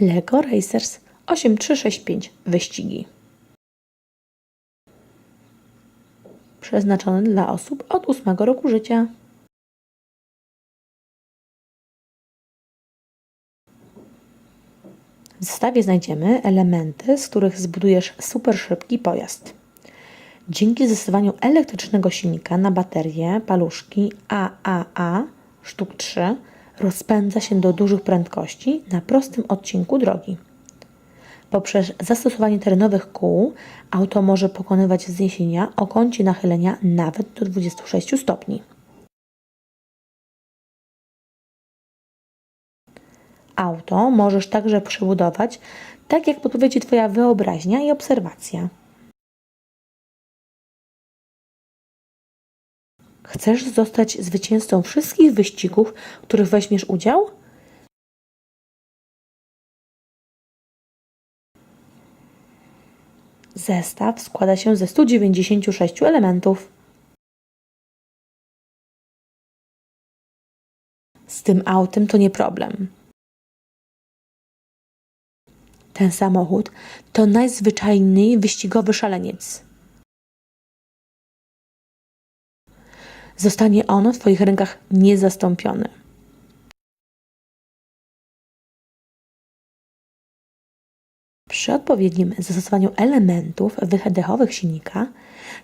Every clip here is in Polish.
Lego Racers 8365 wyścigi. Przeznaczony dla osób od 8 roku życia. W zestawie znajdziemy elementy, z których zbudujesz super szybki pojazd. Dzięki zastosowaniu elektrycznego silnika na baterię paluszki AAA sztuk 3 rozpędza się do dużych prędkości na prostym odcinku drogi. Poprzez zastosowanie terenowych kół auto może pokonywać wzniesienia o kącie nachylenia nawet do 26 stopni. Auto możesz także przebudować tak, jak podpowiedzi Twoja wyobraźnia i obserwacja. Chcesz zostać zwycięzcą wszystkich wyścigów, w których weźmiesz udział? Zestaw składa się ze 196 elementów. Z tym autem to nie problem. Ten samochód to najzwyczajniej wyścigowy szaleniec. Zostanie on w Twoich rękach niezastąpiony. Przy odpowiednim zastosowaniu elementów wydechowych silnika,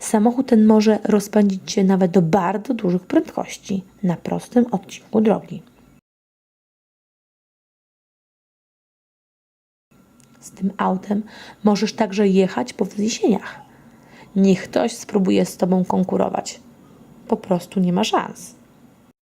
samochód ten może rozpędzić się nawet do bardzo dużych prędkości na prostym odcinku drogi. Z tym autem możesz także jechać po wzniesieniach. Niech ktoś spróbuje z Tobą konkurować. Po prostu nie ma szans.